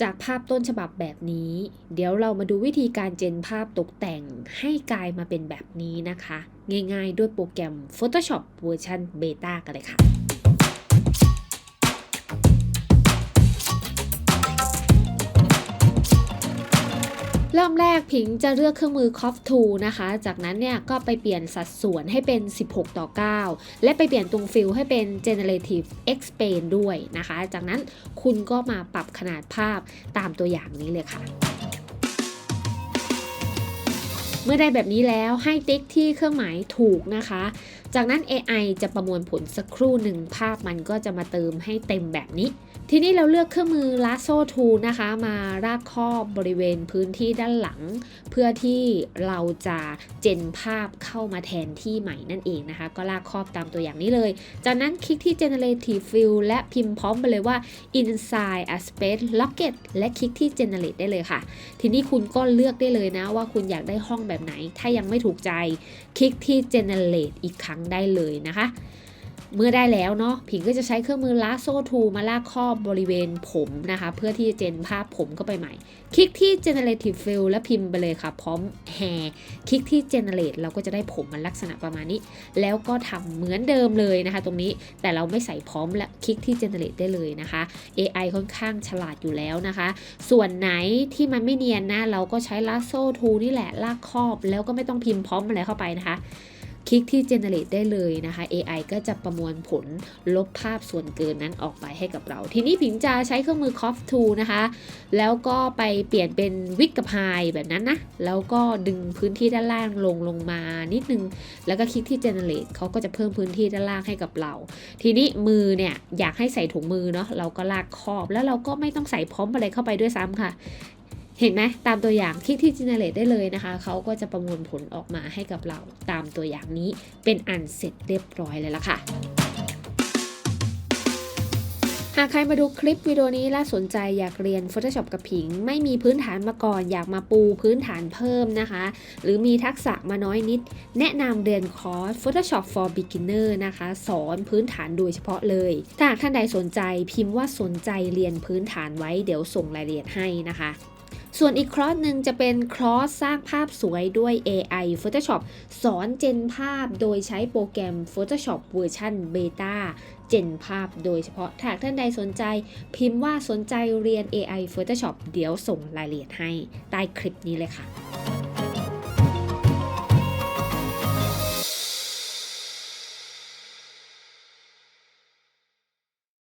จากภาพต้นฉบับแบบนี้ เดี๋ยวเรามาดูวิธีการเจนภาพตกแต่งให้กลายมาเป็นแบบนี้นะคะ ง่ายๆด้วยโปรแกรม Photoshop เวอร์ชันเบต้ากันเลยค่ะ เริ่มแรกพิงจะเลือกเครื่องมือ c o f Tool นะคะ จากนั้นเนี่ยก็ไปเปลี่ยนสัดส่วนให้เป็น 16 ต่อ 9 และไปเปลี่ยนตรงฟิลให้เป็น Generative Expand ด้วยนะคะ จากนั้นคุณก็มาปรับขนาดภาพตามตัวอย่างนี้เลยค่ะเมื่อได้แบบนี้แล้วให้ติ๊กที่เครื่องหมายถูกนะคะจากนั้น AI จะประมวลผลสักครู่หนึ่งภาพมันก็จะมาเติมให้เต็มแบบนี้ ทีนี้เราเลือกเครื่องมือ Lasso Tool นะคะ มาราดครอบบริเวณพื้นที่ด้านหลัง เพื่อที่เราจะเจนภาพเข้ามาแทนที่ใหม่นั่นเองนะคะ ก็ลากครอบตามตัวอย่างนี้เลย จากนั้นคลิกที่ Generative Fill และพิมพ์พร้อมไปเลยว่า Inside a Space Locket และคลิกที่ Generate ได้เลยค่ะ ทีนี้คุณก็เลือกได้เลยนะว่าคุณอยากได้ห้องแบบไหน ถ้ายังไม่ถูกใจ คลิกที่ generate อีกครั้งได้เลยนะคะ เมื่อได้แล้วเนาะผิงก็จะใช้เครื่องมือ lasso tool มาลากครอบบริเวณผมนะคะ เพื่อที่จะเจนภาพผมเข้าไปใหม่ คลิกที่ generative fill และพิมพ์ไปเลยค่ะ พร้อม hair คลิกที่ generate เราก็จะได้ผมมันลักษณะประมาณนี้ แล้วก็ทำเหมือนเดิมเลยนะคะ ตรงนี้แต่เราไม่ใส่พร้อมและคลิกที่ generate ได้เลยนะคะ AI ค่อนข้างฉลาดอยู่แล้วนะคะ ส่วนไหนที่มันไม่เนียนนะ เราก็ใช้ lasso tool นี่แหละลากครอบ แล้วก็ไม่ต้องพิมพ์พร้อมอะไรเข้าไปนะคะ คลิกที่ generate ได้เลยนะคะ AI ก็จะประมวลผลลบภาพส่วนเกินนั้นออกไปให้กับเรา ทีนี้ผิงจะใช้เครื่องมือ c o f Tool นะคะ แล้วก็ไปเปลี่ยนเป็นวิกกับไฮแบบนั้นนะ แล้วก็ดึงพื้นที่ด้านล่างลงลงมานิดนึง แล้วก็คลิกที่ generate เขาก็จะเพิ่มพื้นที่ด้านล่างให้กับเรา ทีนี้มือเนี่ยอยากให้ใส่ถุงมือเนาะเราก็ลากครอบแล้วเราก็ไม่ต้องใส่พร้อมอะไรเข้าไปด้วยซ้ำค่ะ เห็นไหมตามตัวอย่างคลิกที่ generate ได้เลยนะคะ เขาก็จะประมวลผลออกมาให้กับเราตามตัวอย่างนี้เป็นอันเสร็จเรียบร้อยเลยละค่ะหากใครมาดูคลิปวิดีโอนี้และสนใจอยากเรียน Photoshop กับผิง ไม่มีพื้นฐานมาก่อน อยากมาปูพื้นฐานเพิ่มนะคะ หรือมีทักษะมาน้อยนิด แนะนำเรียนคอร์ส Photoshop for Beginner นะคะ สอนพื้นฐานโดยเฉพาะเลยถ้าหากท่านใดสนใจพิมพ์ว่าสนใจเรียนพื้นฐานไว้เดี๋ยวส่งรายละเอียดให้นะคะ ส่วนอีกคอร์สหนึ่งจะเป็นคอร์สสร้างภาพสวยด้วย AI Photoshop สอนเจนภาพโดยใช้โปรแกรม Photoshop เวอร์ชันเบต้าเจนภาพโดยเฉพาะถ้าท่านใดสนใจ พิมพ์ว่าสนใจเรียน AI Photoshop เดี๋ยวส่งรายละเอียดให้ใต้คลิปนี้เลยค่ะ